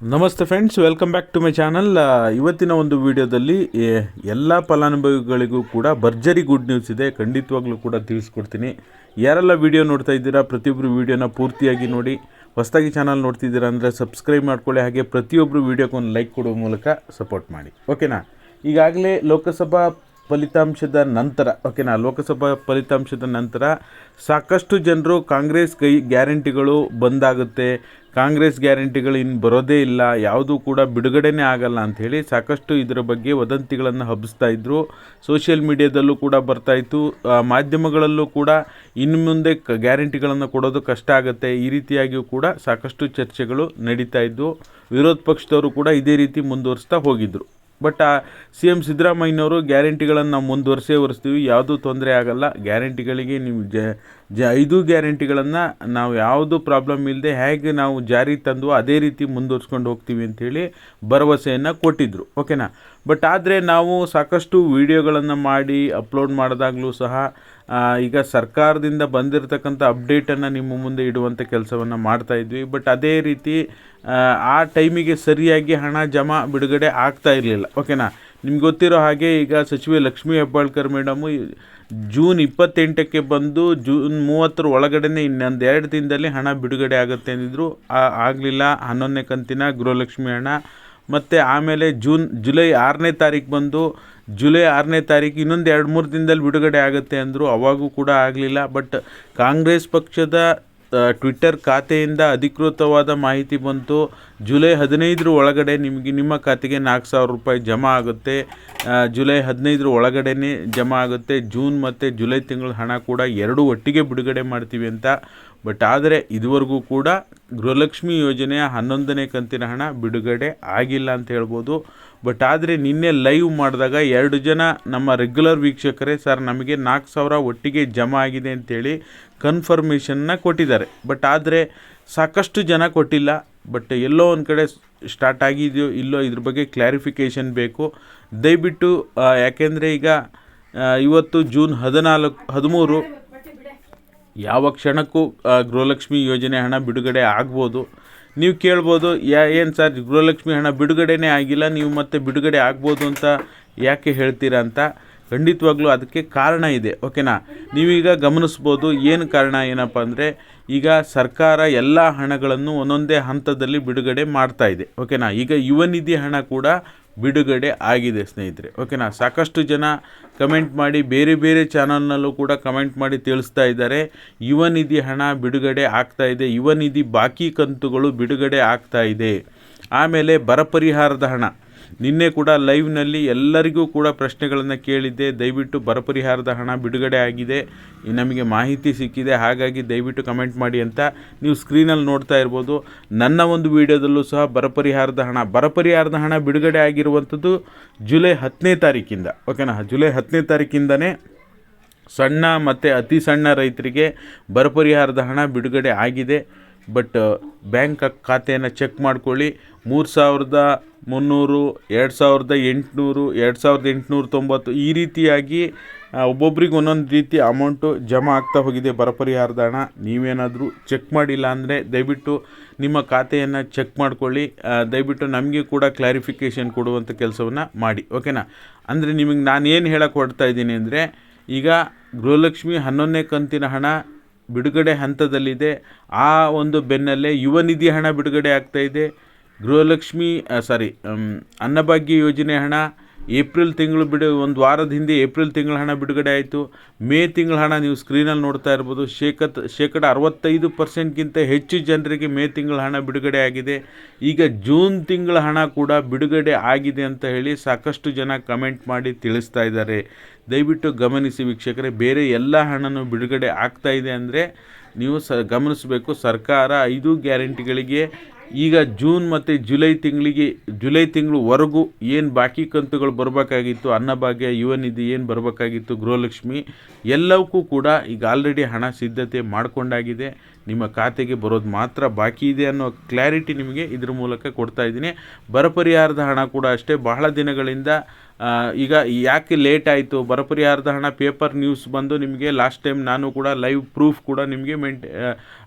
ನಮಸ್ತೆ friends welcome back to my channel ಇವತ್ತಿನ ಒಂದು ವಿಡಿಯೋದಲ್ಲಿ ಎಲ್ಲ ಫಲಾನುಭವಿಗಳಿಗೂ ಕೂಡ ಭರ್ಜರಿ ಗುಡ್ ನ್ಯೂಸ್ ಇದೆ. ಖಂಡಿತವಾಗ್ಲೂ ಕೂಡ ತಿಳಿಸ್ಕೊಡ್ತೀನಿ. ಯಾರೆಲ್ಲ ವಿಡಿಯೋ ನೋಡ್ತಾ ಇದ್ದೀರಾ ಪ್ರತಿಯೊಬ್ಬರು ವಿಡಿಯೋನ ಪೂರ್ತಿಯಾಗಿ ನೋಡಿ. ಹೊಸದಾಗಿ ಚಾನಲ್ ನೋಡ್ತಿದ್ದೀರಾ ಅಂದರೆ ಸಬ್ಸ್ಕ್ರೈಬ್ ಮಾಡ್ಕೊಳ್ಳಿ. ಹಾಗೆ ಪ್ರತಿಯೊಬ್ಬರು ವಿಡಿಯೋಕ್ಕೆ ಒಂದು ಲೈಕ್ ಕೊಡುವ ಮೂಲಕ ಸಪೋರ್ಟ್ ಮಾಡಿ. ಓಕೆನಾ ಈಗಾಗಲೇ ಲೋಕಸಭಾ ಫಲಿತಾಂಶದ ನಂತರ ಓಕೆನಾ ಲೋಕಸಭಾ ಫಲಿತಾಂಶದ ನಂತರ ಸಾಕಷ್ಟು ಜನರು ಕಾಂಗ್ರೆಸ್ ಕೈ ಗ್ಯಾರಂಟಿಗಳು ಬಂದಾಗುತ್ತೆ. ಕಾಂಗ್ರೆಸ್ ಗ್ಯಾರಂಟಿಗಳು ಇನ್ನು ಬರೋದೇ ಇಲ್ಲ, ಯಾವುದೂ ಕೂಡ ಬಿಡುಗಡೆನೇ ಆಗಲ್ಲ ಅಂಥೇಳಿ ಸಾಕಷ್ಟು ಇದರ ಬಗ್ಗೆ ವದಂತಿಗಳನ್ನು ಹಬ್ಬಿಸ್ತಾ ಇದ್ದರು ಸೋಷಿಯಲ್ ಮೀಡಿಯಾದಲ್ಲೂ ಕೂಡ ಬರ್ತಾಯಿತ್ತು ಮಾಧ್ಯಮಗಳಲ್ಲೂ ಕೂಡ ಇನ್ನು ಮುಂದೆ ಕ ಗ್ಯಾರಂಟಿಗಳನ್ನು ಕೊಡೋದು ಕಷ್ಟ ಆಗುತ್ತೆ. ಈ ರೀತಿಯಾಗಿಯೂ ಕೂಡ ಸಾಕಷ್ಟು ಚರ್ಚೆಗಳು ನಡೀತಾ ಇದ್ದವು ವಿರೋಧ ಪಕ್ಷದವರು ಕೂಡ ಇದೇ ರೀತಿ ಮುಂದುವರಿಸ್ತಾ ಹೋಗಿದ್ದರು ಬಟ್ ಸಿ ಎಂ ಸಿದ್ದರಾಮಯ್ಯನವರು ಗ್ಯಾರಂಟಿಗಳನ್ನು ನಾವು ಮುಂದುವರಿಸೇ ಒರೆಸ್ತೀವಿ ಯಾವುದೂ ತೊಂದರೆ ಆಗಲ್ಲ. ಗ್ಯಾರಂಟಿಗಳಿಗೆ ನೀವು ಜ ಜ ಐದು ಗ್ಯಾರಂಟಿಗಳನ್ನು ನಾವು ಯಾವುದು ಪ್ರಾಬ್ಲಮ್ ಇಲ್ಲದೆ ಹೇಗೆ ನಾವು ಜಾರಿ ತಂದು ಅದೇ ರೀತಿ ಮುಂದುವರ್ಸ್ಕೊಂಡು ಹೋಗ್ತೀವಿ ಅಂಥೇಳಿ ಭರವಸೆಯನ್ನು ಕೊಟ್ಟಿದ್ದರು ಓಕೆನಾ? ಬಟ್ ಆದರೆ ನಾವು ಸಾಕಷ್ಟು ವೀಡಿಯೋಗಳನ್ನು ಮಾಡಿ ಅಪ್ಲೋಡ್ ಮಾಡಿದಾಗಲೂ ಸಹ ಈಗ ಸರ್ಕಾರದಿಂದ ಬಂದಿರತಕ್ಕಂಥ ಅಪ್ಡೇಟನ್ನು ನಿಮ್ಮ ಮುಂದೆ ಇಡುವಂಥ ಕೆಲಸವನ್ನು ಮಾಡ್ತಾ ಇದ್ವಿ. ಬಟ್ ಅದೇ ರೀತಿ ಆ ಟೈಮಿಗೆ ಸರಿಯಾಗಿ ಹಣ ಜಮಾ ಬಿಡುಗಡೆ ಆಗ್ತಾ ಇರಲಿಲ್ಲ, ಓಕೆನಾ? ನಿಮ್ಗೆ ಗೊತ್ತಿರೋ ಹಾಗೆ ಈಗ ಸಚಿವೆ ಲಕ್ಷ್ಮೀ ಹೆಬ್ಬಾಳ್ಕರ್ ಮೇಡಮು ಜೂನ್ ಇಪ್ಪತ್ತೆಂಟಕ್ಕೆ ಬಂದು ಜೂನ್ ಮೂವತ್ತರ ಒಳಗಡೆನೆ ಇನ್ನೊಂದು ಎರಡು ದಿನದಲ್ಲಿ ಹಣ ಬಿಡುಗಡೆ ಆಗುತ್ತೆ ಅಂದಿದ್ರು. ಆಗಲಿಲ್ಲ. ಹನ್ನೊಂದನೇ ಕಂತಿನ ಗೃಹಲಕ್ಷ್ಮಿ ಹಣ. ಮತ್ತು ಆಮೇಲೆ ಜೂನ್, ಜುಲೈ ಆರನೇ ತಾರೀಕು ಬಂದು ಜುಲೈ ಆರನೇ ತಾರೀಕು ಇನ್ನೊಂದು ಎರಡು ಮೂರು ದಿನದಲ್ಲಿ ಬಿಡುಗಡೆ ಆಗುತ್ತೆ ಅಂದರು. ಅವಾಗೂ ಕೂಡ ಆಗಲಿಲ್ಲ. ಬಟ್ ಕಾಂಗ್ರೆಸ್ ಪಕ್ಷದ ಟ್ವಿಟ್ಟರ್ ಖಾತೆಯಿಂದ ಅಧಿಕೃತವಾದ ಮಾಹಿತಿ ಬಂತು. ಜುಲೈ ಹದಿನೈದರ ಒಳಗಡೆ ನಿಮಗೆ ನಿಮ್ಮ ಖಾತೆಗೆ ನಾಲ್ಕು ಸಾವಿರ ರೂಪಾಯಿ ಜಮಾ ಆಗುತ್ತೆ. ಜುಲೈ ಹದಿನೈದರ ಒಳಗಡೆನೇ ಜಮಾ ಆಗುತ್ತೆ. ಜೂನ್ ಮತ್ತು ಜುಲೈ ತಿಂಗಳ ಹಣ ಕೂಡ ಎರಡೂ ಒಟ್ಟಿಗೆ ಬಿಡುಗಡೆ ಮಾಡ್ತೀವಿ ಅಂತ ಬಟ್ ಆದರೆ ಇದುವರೆಗೂ ಕೂಡ ಗೃಹಲಕ್ಷ್ಮಿ ಯೋಜನೆಯ ಹನ್ನೊಂದನೇ ಕಂತಿನ ಹಣ ಬಿಡುಗಡೆ ಆಗಿಲ್ಲ ಅಂತ ಹೇಳ್ಬೋದು. ಬಟ್ ಆದರೆ ನಿನ್ನೆ ಲೈವ್ ಮಾಡಿದಾಗ ಎರಡು ಜನ ನಮ್ಮ ರೆಗ್ಯುಲರ್ ವೀಕ್ಷಕರೇ ಸರ್ ನಮಗೆ ನಾಲ್ಕು ಸಾವಿರ ಒಟ್ಟಿಗೆ ಜಮಾ ಆಗಿದೆ ಅಂತೇಳಿ ಕನ್ಫರ್ಮೇಷನ್ನ ಕೊಟ್ಟಿದ್ದಾರೆ. ಬಟ್ ಆದರೆ ಸಾಕಷ್ಟು ಜನ ಕೊಟ್ಟಿಲ್ಲ. ಬಟ್ ಎಲ್ಲೋ ಒಂದು ಕಡೆ ಸ್ಟಾರ್ಟ್ ಆಗಿದೆಯೋ ಇಲ್ಲೋ ಇದ್ರ ಬಗ್ಗೆ ಕ್ಲಾರಿಫಿಕೇಷನ್ ಬೇಕು. ದಯವಿಟ್ಟು ಯಾಕೆಂದರೆ ಈಗ ಇವತ್ತು ಜೂನ್ ಹದಿನಾಲ್ಕು, ಹದಿಮೂರು ಯಾವ ಕ್ಷಣಕ್ಕೂ ಗೃಹಲಕ್ಷ್ಮಿ ಯೋಜನೆ ಹಣ ಬಿಡುಗಡೆ ಆಗ್ಬೋದು. ನೀವು ಕೇಳ್ಬೋದು, ಯಾ, ಏನು ಸರ್, ಗೃಹಲಕ್ಷ್ಮಿ ಹಣ ಬಿಡುಗಡೆನೇ ಆಗಿಲ್ಲ, ನೀವು ಮತ್ತೆ ಬಿಡುಗಡೆ ಆಗ್ಬೋದು ಅಂತ ಯಾಕೆ ಹೇಳ್ತೀರಾ ಅಂತ ಖಂಡಿತವಾಗ್ಲೂ ಅದಕ್ಕೆ ಕಾರಣ ಇದೆ, ಓಕೆನಾ? ನೀವೀಗ ಗಮನಿಸ್ಬೋದು, ಏನು ಕಾರಣ ಏನಪ್ಪ ಅಂದರೆ, ಈಗ ಸರ್ಕಾರ ಎಲ್ಲ ಹಣಗಳನ್ನು ಒಂದೊಂದೇ ಹಂತದಲ್ಲಿ ಬಿಡುಗಡೆ ಮಾಡ್ತಾ ಇದೆ, ಓಕೆನಾ? ಈಗ ಯುವ ನಿಧಿ ಹಣ ಕೂಡ ಬಿಡುಗಡೆ ಆಗಿದೆ, ಸ್ನೇಹಿತರೆ. ಓಕೆನಾ ಸಾಕಷ್ಟು ಜನ ಕಮೆಂಟ್ ಮಾಡಿ, ಬೇರೆ ಬೇರೆ ಚಾನಲ್ನಲ್ಲೂ ಕೂಡ ಕಮೆಂಟ್ ಮಾಡಿ ತಿಳಿಸ್ತಾ ಇದ್ದಾರೆ. ಯುವ ನಿಧಿ ಹಣ ಬಿಡುಗಡೆ ಆಗ್ತಾ ಇದೆ. ಯುವ ನಿಧಿ ಬಾಕಿ ಕಂತುಗಳು ಬಿಡುಗಡೆ ಆಗ್ತಾ ಇದೆ. ಆಮೇಲೆ ಬರ ಪರಿಹಾರದ ಹಣ. ನಿನ್ನೆ ಕೂಡ ಲೈವ್ನಲ್ಲಿ ಎಲ್ಲರಿಗೂ ಕೂಡ ಪ್ರಶ್ನೆಗಳನ್ನು ಕೇಳಿದ್ದೆ. ದಯವಿಟ್ಟು ಬರ ಪರಿಹಾರದ ಹಣ ಬಿಡುಗಡೆ ಆಗಿದೆ. ನಮಗೆ ಮಾಹಿತಿ ಸಿಕ್ಕಿದೆ. ಹಾಗಾಗಿ ದಯವಿಟ್ಟು ಕಮೆಂಟ್ ಮಾಡಿ ಅಂತ ನೀವು ಸ್ಕ್ರೀನಲ್ಲಿ ನೋಡ್ತಾ ಇರ್ಬೋದು. ನನ್ನ ಒಂದು ವಿಡಿಯೋದಲ್ಲೂ ಸಹ ಬರ ಪರಿಹಾರದ ಹಣ ಬರ ಪರಿಹಾರದ ಹಣ ಬಿಡುಗಡೆ ಆಗಿರುವಂಥದ್ದು ಜುಲೈ ಹತ್ತನೇ ತಾರೀಕಿಂದ. ಓಕೆನಾ ಜುಲೈ ಹತ್ತನೇ ತಾರೀಕಿಂದನೇ ಸಣ್ಣ ಮತ್ತು ಅತಿ ಸಣ್ಣ ರೈತರಿಗೆ ಬರ ಪರಿಹಾರದ ಹಣ ಬಿಡುಗಡೆ ಆಗಿದೆ. ಬಟ್ ಬ್ಯಾಂಕ್ ಖಾತೆಯನ್ನು ಚೆಕ್ ಮಾಡ್ಕೊಳ್ಳಿ. ಮೂರು ಸಾವಿರದ ಮುನ್ನೂರು, ಎರಡು ಸಾವಿರದ ಎಂಟುನೂರು, ಎರಡು ಸಾವಿರದ ಎಂಟುನೂರ ತೊಂಬತ್ತು ಈ ರೀತಿಯಾಗಿ ಒಬ್ಬೊಬ್ರಿಗೆ ಒಂದೊಂದು ರೀತಿ ಅಮೌಂಟು ಜಮಾ ಆಗ್ತಾ ಹೋಗಿದೆ ಬರಪರಿಹಾರದ ಹಣ. ನೀವೇನಾದರೂ ಚೆಕ್ ಮಾಡಿಲ್ಲ ಅಂದರೆ ದಯವಿಟ್ಟು ನಿಮ್ಮ ಖಾತೆಯನ್ನು ಚೆಕ್ ಮಾಡ್ಕೊಳ್ಳಿ. ದಯವಿಟ್ಟು ನಮಗೆ ಕೂಡ ಕ್ಲಾರಿಫಿಕೇಷನ್ ಕೊಡುವಂಥ ಕೆಲಸವನ್ನು ಮಾಡಿ, ಓಕೆನಾ? ಅಂದರೆ ನಿಮಗೆ ನಾನು ಏನು ಹೇಳಕ್ಕೆ ಹೊಡ್ತಾ ಇದ್ದೀನಿ ಅಂದರೆ, ಈಗ ಗೃಹಲಕ್ಷ್ಮಿ ಹನ್ನೊಂದನೇ ಕಂತಿನ ಹಣ ಬಿಡುಗಡೆ ಹಂತದಲ್ಲಿದೆ. ಆ ಒಂದು ಬೆನ್ನಲ್ಲೇ ಯುವ ನಿಧಿ ಹಣ ಬಿಡುಗಡೆ ಆಗ್ತಾ ಇದೆ. ಗೃಹಲಕ್ಷ್ಮಿ ಸಾರಿ ಅನ್ನಭಾಗ್ಯ ಯೋಜನೆ ಹಣ ಏಪ್ರಿಲ್ ತಿಂಗಳು ಬಿಡು, ಒಂದು ವಾರದ ಹಿಂದೆ ಏಪ್ರಿಲ್ ತಿಂಗಳ ಹಣ ಬಿಡುಗಡೆ ಆಯಿತು. ಮೇ ತಿಂಗಳ ಹಣ ನೀವು ಸ್ಕ್ರೀನಲ್ಲಿ ನೋಡ್ತಾ ಇರ್ಬೋದು. ಶೇಕತ್ ಶೇಕಡ ಅರವತ್ತೈದು ಪರ್ಸೆಂಟ್ಗಿಂತ ಹೆಚ್ಚು ಜನರಿಗೆ ಮೇ ತಿಂಗಳ ಹಣ ಬಿಡುಗಡೆ ಆಗಿದೆ. ಈಗ ಜೂನ್ ತಿಂಗಳ ಹಣ ಕೂಡ ಬಿಡುಗಡೆ ಆಗಿದೆ ಅಂತ ಹೇಳಿ ಸಾಕಷ್ಟು ಜನ ಕಮೆಂಟ್ ಮಾಡಿ ತಿಳಿಸ್ತಾ ಇದ್ದಾರೆ. ದಯವಿಟ್ಟು ಗಮನಿಸಿ ವೀಕ್ಷಕರೇ, ಬೇರೆ ಎಲ್ಲ ಹಣನೂ ಬಿಡುಗಡೆ ಆಗ್ತಾ ಇದೆ ಅಂದರೆ ನೀವು ಸ, ಗಮನಿಸಬೇಕು. ಸರ್ಕಾರ ಐದು ಗ್ಯಾರಂಟಿಗಳಿಗೆ ಈಗ ಜೂನ್ ಮತ್ತು ಜುಲೈ ತಿಂಗಳಿಗೆ, ಜುಲೈ ತಿಂಗಳವರೆಗೂ ಏನು ಬಾಕಿ ಕಂತುಗಳು ಬರಬೇಕಾಗಿತ್ತು, ಅನ್ನಭಾಗ್ಯ, ಯುವ ನಿಧಿ ಏನು ಬರಬೇಕಾಗಿತ್ತು, ಗೃಹಲಕ್ಷ್ಮಿ, ಎಲ್ಲವಕ್ಕೂ ಕೂಡ ಈಗ ಆಲ್ರೆಡಿ ಹಣ ಸಿದ್ಧತೆ ಮಾಡಿಕೊಂಡಾಗಿದೆ. ನಿಮ್ಮ ಖಾತೆಗೆ ಬರೋದು ಮಾತ್ರ ಬಾಕಿ ಇದೆ ಅನ್ನೋ ಕ್ಲಾರಿಟಿ ನಿಮಗೆ ಇದ್ರ ಮೂಲಕ ಕೊಡ್ತಾ ಇದ್ದೀನಿ. ಬರ ಪರಿಹಾರದ ಹಣ ಕೂಡ ಅಷ್ಟೇ. ಬಹಳ ದಿನಗಳಿಂದ ಈಗ ಯಾಕೆ ಲೇಟ್ ಆಯಿತು? ಬರ ಪರಿಹಾರದ ಹಣ ಪೇಪರ್ ನ್ಯೂಸ್ ಬಂದು ನಿಮಗೆ ಲಾಸ್ಟ್ ಟೈಮ್ ನಾನು ಕೂಡ ಲೈವ್ ಪ್ರೂಫ್ ಕೂಡ ನಿಮಗೆ ಮೆಂಟ್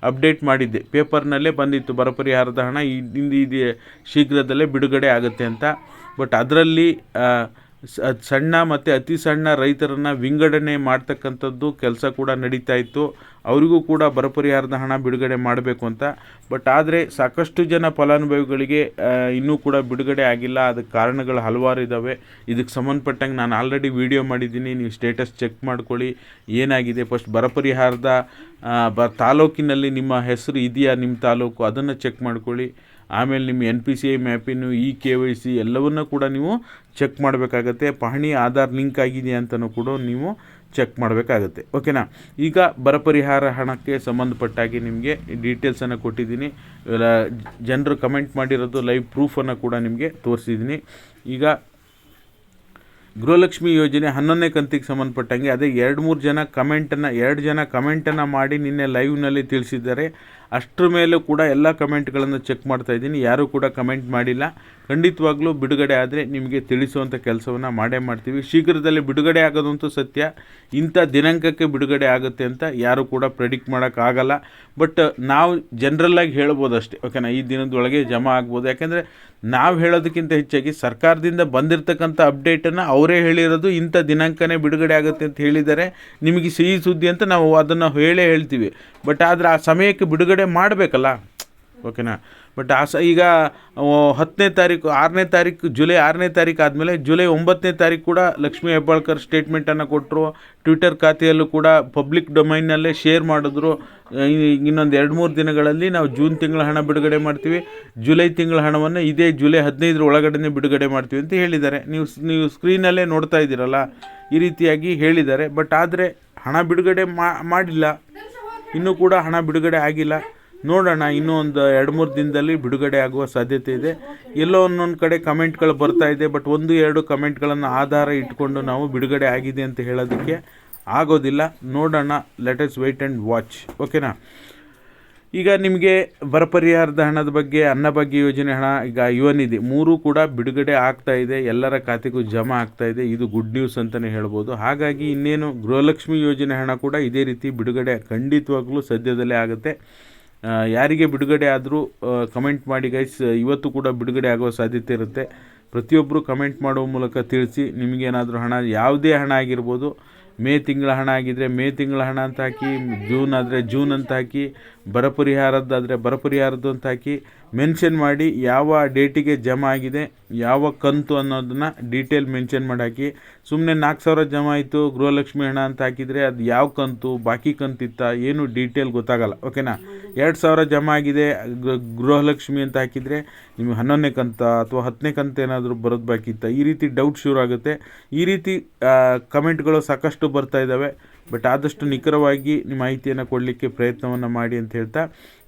ಅಪ್ಡೇಟ್ ಮಾಡಿದ್ದೆ. ಪೇಪರ್ನಲ್ಲೇ ಬಂದಿತ್ತು ಬರ ಪರಿಹಾರದ ಹಣ ಇಂದು ಇದು ಶೀಘ್ರದಲ್ಲೇ ಬಿಡುಗಡೆ ಆಗುತ್ತೆ ಅಂತ. ಬಟ್ ಅದರಲ್ಲಿ ಸಣ್ಣ ಮತ್ತು ಅತಿ ಸಣ್ಣ ರೈತರನ್ನು ವಿಂಗಡಣೆ ಮಾಡ್ತಕ್ಕಂಥದ್ದು ಕೆಲಸ ಕೂಡ ನಡೀತಾ ಇತ್ತು. ಅವರಿಗೂ ಕೂಡ ಬರಪರಿಹಾರದ ಹಣ ಬಿಡುಗಡೆ ಮಾಡಬೇಕು ಅಂತ. ಬಟ್ ಆದರೆ ಸಾಕಷ್ಟು ಜನ ಫಲಾನುಭವಿಗಳಿಗೆ ಇನ್ನೂ ಕೂಡ ಬಿಡುಗಡೆ ಆಗಿಲ್ಲ. ಅದಕ್ಕೆ ಕಾರಣಗಳು ಹಲವಾರು ಇದ್ದಾವೆ ಇದಕ್ಕೆ ಸಂಬಂಧಪಟ್ಟಂಗೆ ನಾನು ಆಲ್ರೆಡಿ ವಿಡಿಯೋ ಮಾಡಿದ್ದೀನಿ. ನೀವು ಸ್ಟೇಟಸ್ ಚೆಕ್ ಮಾಡ್ಕೊಳ್ಳಿ. ಏನಾಗಿದೆ? ಫಸ್ಟ್ ಬರ ಪರಿಹಾರದ ಬ, ತಾಲೂಕಿನಲ್ಲಿ ನಿಮ್ಮ ಹೆಸರು ಇದೆಯಾ? ನಿಮ್ಮ ತಾಲೂಕು? ಅದನ್ನು ಚೆಕ್ ಮಾಡ್ಕೊಳ್ಳಿ. ಆಮೇಲೆ ನಿಮ್ಮ ಎನ್ ಪಿ ಸಿ ಐ ಮ್ಯಾಪಿನು ಇ ಕೆ ವೈ ಸಿ ಎಲ್ಲವನ್ನು ಕೂಡ ನೀವು ಚೆಕ್ ಮಾಡಬೇಕಾಗತ್ತೆ. ಪಹಣಿ ಆಧಾರ್ ಲಿಂಕ್ ಆಗಿದೆಯಾ ಅಂತಲೂ ಕೂಡ ನೀವು ಚೆಕ್ ಮಾಡಬೇಕಾಗತ್ತೆ. ಓಕೆನಾ ಈಗ ಬರ ಪರಿಹಾರ ಹಣಕ್ಕೆ ಸಂಬಂಧಪಟ್ಟಾಗಿ ನಿಮಗೆ ಡೀಟೇಲ್ಸನ್ನು ಕೊಟ್ಟಿದ್ದೀನಿ. ಜನರು ಕಮೆಂಟ್ ಮಾಡಿರೋದು ಲೈವ್ ಪ್ರೂಫನ್ನು ಕೂಡ ನಿಮಗೆ ತೋರಿಸಿದ್ದೀನಿ. ಈಗ ಗೃಹಲಕ್ಷ್ಮಿ ಯೋಜನೆ ಹನ್ನೊಂದನೇ ಕಂತಿಗೆ ಸಂಬಂಧಪಟ್ಟಂಗೆ ಅದೇ ಎರಡು ಮೂರು ಜನ ಕಮೆಂಟನ್ನು ಎರಡು ಜನ ಕಮೆಂಟನ್ನು ಮಾಡಿ ನಿನ್ನೆ ಲೈವ್ನಲ್ಲಿ ತಿಳಿಸಿದ್ದಾರೆ. ಅಷ್ಟರ ಮೇಲೂ ಕೂಡ ಎಲ್ಲ ಕಮೆಂಟ್ಗಳನ್ನು ಚೆಕ್ ಮಾಡ್ತಾ ಇದ್ದೀನಿ. ಯಾರೂ ಕೂಡ ಕಮೆಂಟ್ ಮಾಡಿಲ್ಲ. ಖಂಡಿತವಾಗ್ಲೂ ಬಿಡುಗಡೆ ಆದರೆ ನಿಮಗೆ ತಿಳಿಸುವಂಥ ಕೆಲಸವನ್ನು ಮಾಡೇ ಮಾಡ್ತೀವಿ. ಶೀಘ್ರದಲ್ಲೇ ಬಿಡುಗಡೆ ಆಗೋದಂತೂ ಸತ್ಯ. ಇಂಥ ದಿನಾಂಕಕ್ಕೆ ಬಿಡುಗಡೆ ಆಗುತ್ತೆ ಅಂತ ಯಾರೂ ಕೂಡ ಪ್ರೆಡಿಕ್ಟ್ ಮಾಡೋಕ್ಕಾಗಲ್ಲ ಬಟ್ ನಾವು ಜನರಲ್ಲಾಗಿ ಹೇಳ್ಬೋದು ಅಷ್ಟೇ. ಓಕೆನಾ ಈ ದಿನದೊಳಗೆ ಜಮಾ ಆಗ್ಬೋದು. ಯಾಕೆಂದರೆ ನಾವು ಹೇಳೋದಕ್ಕಿಂತ ಹೆಚ್ಚಾಗಿ ಸರ್ಕಾರದಿಂದ ಬಂದಿರತಕ್ಕಂಥ ಅಪ್ಡೇಟನ್ನು ಅವರೇ ಹೇಳಿರೋದು, ಇಂಥ ದಿನಾಂಕನೇ ಬಿಡುಗಡೆ ಆಗುತ್ತೆ ಅಂತ ಹೇಳಿದ್ದಾರೆ. ನಿಮಗೆ ಸಿಹಿ ಸುದ್ದಿ ಅಂತ ನಾವು ಅದನ್ನು ಹೇಳೇ ಹೇಳ್ತೀವಿ. ಬಟ್ ಆದರೆ ಆ ಸಮಯಕ್ಕೆ ಬಿಡುಗಡೆ ಮಾಡಬೇಕಲ್ಲ. ಓಕೆನಾ ಬಟ್ ಆ ಸ ಈಗ ಹತ್ತನೇ ತಾರೀಕು, ಆರನೇ ತಾರೀಕು, ಜುಲೈ ಆರನೇ ತಾರೀಕು ಆದಮೇಲೆ ಜುಲೈ ಒಂಬತ್ತನೇ ತಾರೀಕು ಕೂಡ ಲಕ್ಷ್ಮೀ ಹೆಬ್ಬಾಳ್ಕರ್ ಸ್ಟೇಟ್ಮೆಂಟನ್ನು ಕೊಟ್ಟರು ಟ್ವಿಟರ್ ಖಾತೆಯಲ್ಲೂ ಕೂಡ ಪಬ್ಲಿಕ್ ಡೊಮೈನ್ನಲ್ಲೇ ಶೇರ್ ಮಾಡಿದ್ರು. ಇನ್ನೊಂದು ಎರಡು ಮೂರು ದಿನಗಳಲ್ಲಿ ನಾವು ಜೂನ್ ತಿಂಗಳ ಹಣ ಬಿಡುಗಡೆ ಮಾಡ್ತೀವಿ. ಜುಲೈ ತಿಂಗಳ ಹಣವನ್ನು ಇದೇ ಜುಲೈ ಹದಿನೈದರ ಒಳಗಡೆ ಬಿಡುಗಡೆ ಮಾಡ್ತೀವಿ ಅಂತ ಹೇಳಿದ್ದಾರೆ. ನೀವು ನೀವು ಸ್ಕ್ರೀನಲ್ಲೇ ನೋಡ್ತಾ ಇದ್ದೀರಲ್ಲ? ಈ ರೀತಿಯಾಗಿ ಹೇಳಿದ್ದಾರೆ. ಬಟ್ ಆದರೆ ಹಣ ಬಿಡುಗಡೆ ಮಾಡಿಲ್ಲ. ಇನ್ನೂ ಕೂಡ ಹಣ ಬಿಡುಗಡೆ ಆಗಿಲ್ಲ. ನೋಡೋಣ, ಇನ್ನೂ ಒಂದು ಎರಡು ಮೂರು ದಿನದಲ್ಲಿ ಬಿಡುಗಡೆ ಆಗುವ ಸಾಧ್ಯತೆ ಇದೆ. ಎಲ್ಲೋ ಒಂದೊಂದು ಕಡೆ ಕಮೆಂಟ್ಗಳು ಬರ್ತಾ ಇದೆ, ಬಟ್ ಒಂದು, ಎರಡು ಕಮೆಂಟ್ಗಳನ್ನು ಆಧಾರ ಇಟ್ಕೊಂಡು ನಾವು ಬಿಡುಗಡೆ ಆಗಿದೆ ಅಂತ ಹೇಳೋದಕ್ಕೆ ಆಗೋದಿಲ್ಲ. ನೋಡೋಣ ಅಸ್ ವೆಯ್ಟ್ ಆ್ಯಂಡ್ ವಾಚ್ ಓಕೆನಾ ಈಗ ನಿಮಗೆ ಬರ ಪರಿಹಾರದ ಹಣದ ಬಗ್ಗೆ ಅನ್ನಭಾಗ್ಯ ಯೋಜನೆ ಹಣ, ಈಗ ಯುವನಿಧಿ ಮೂರೂ ಕೂಡ ಬಿಡುಗಡೆ ಆಗ್ತಾ ಇದೆ, ಎಲ್ಲರ ಖಾತೆಗೂ ಜಮಾ ಆಗ್ತಾ ಇದೆ. ಇದು ಗುಡ್ ನ್ಯೂಸ್ ಅಂತಲೇ ಹೇಳ್ಬೋದು. ಹಾಗಾಗಿ ಇನ್ನೇನು ಗೃಹಲಕ್ಷ್ಮಿ ಯೋಜನೆ ಹಣ ಕೂಡ ಇದೇ ರೀತಿ ಬಿಡುಗಡೆ ಖಂಡಿತವಾಗ್ಲೂ ಸದ್ಯದಲ್ಲೇ ಆಗುತ್ತೆ. ಯಾರಿಗೆ ಬಿಡುಗಡೆ ಆದರೂ ಕಮೆಂಟ್ ಮಾಡಿ ಗೈಸ್ ಇವತ್ತು ಕೂಡ ಬಿಡುಗಡೆ ಆಗುವ ಸಾಧ್ಯತೆ ಇರುತ್ತೆ. ಪ್ರತಿಯೊಬ್ಬರು ಕಮೆಂಟ್ ಮಾಡುವ ಮೂಲಕ ತಿಳಿಸಿ ನಿಮಗೇನಾದರೂ ಹಣ, ಯಾವುದೇ ಹಣ ಆಗಿರ್ಬೋದು ಮೇ ತಿಂಗಳ ಹಣ ಆಗಿದ್ದರೆ ಮೇ ತಿಂಗಳ ಹಣ ಅಂತ ಹಾಕಿ, ಜೂನ್ ಆದರೆ ಜೂನ್ ಅಂತ ಹಾಕಿ ಬರ ಪರಿಹಾರದ್ದಾದರೆ ಬರ ಪರಿಹಾರದ್ದು ಅಂತ ಹಾಕಿ ಮೆನ್ಷನ್ ಮಾಡಿ ಯಾವ ಡೇಟಿಗೆ ಜಮಾ ಆಗಿದೆ, ಯಾವ ಕಂತು ಅನ್ನೋದನ್ನು ಡೀಟೇಲ್ ಮೆನ್ಷನ್ ಮಾಡಿ ಹಾಕಿ. ಸುಮ್ಮನೆ ನಾಲ್ಕು ಸಾವಿರ ಜಮಾ ಆಯಿತು, ಗೃಹಲಕ್ಷ್ಮಿ ಹಣ ಅಂತ ಹಾಕಿದರೆ ಅದು ಯಾವ ಕಂತು, ಬಾಕಿ ಕಂತಿತ್ತ, ಏನು ಡೀಟೇಲ್ ಗೊತ್ತಾಗಲ್ಲ. ಓಕೆನಾ? ಎರಡು ಸಾವಿರ ಜಮಾ ಆಗಿದೆ ಗೃಹಲಕ್ಷ್ಮಿ ಅಂತ ಹಾಕಿದರೆ ನಿಮಗೆ ಹನ್ನೊಂದನೇ ಕಂತ ಅಥವಾ ಹತ್ತನೇ ಕಂತ ಏನಾದರೂ ಬರೋದು ಬಾಕಿ ಇತ್ತ. ಈ ರೀತಿ ಡೌಟ್ ಶುರು ಆಗುತ್ತೆ. ಈ ರೀತಿ ಕಮೆಂಟ್ಗಳು ಸಾಕಷ್ಟು ಬರ್ತಾ ಇದ್ದಾವೆ. ಬಟ್ ಆದಷ್ಟು ನಿಖರವಾಗಿ ನಿಮ್ಮ ಮಾಹಿತಿಯನ್ನು ಕೊಡಲಿಕ್ಕೆ ಪ್ರಯತ್ನವನ್ನು ಮಾಡಿ ಅಂತ ಹೇಳ್ತಾ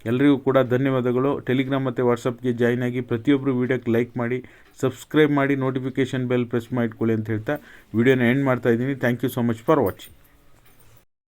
ಎಲ್ಲರಿಗೂ ಕೂಡ ಧನ್ಯವಾದಗಳು. ಟೆಲಿಗ್ರಾಮ್ ಮತ್ತು ವಾಟ್ಸಪ್ಗೆ ಜಾಯ್ನ್ ಆಗಿ ಪ್ರತಿಯೊಬ್ಬರು ವೀಡಿಯೋಕ್ಕೆ ಲೈಕ್ ಮಾಡಿ ಸಬ್ಸ್ಕ್ರೈಬ್ ಮಾಡಿ ನೋಟಿಫಿಕೇಷನ್ ಬೆಲ್ ಪ್ರೆಸ್ ಮಾಡಿಟ್ಕೊಳ್ಳಿ ಅಂತ ಹೇಳ್ತಾ. ವಿಡಿಯೋನ ಎಂಡ್ ಮಾಡ್ತಾ ಇದ್ದೀನಿ. Thank you so much for watching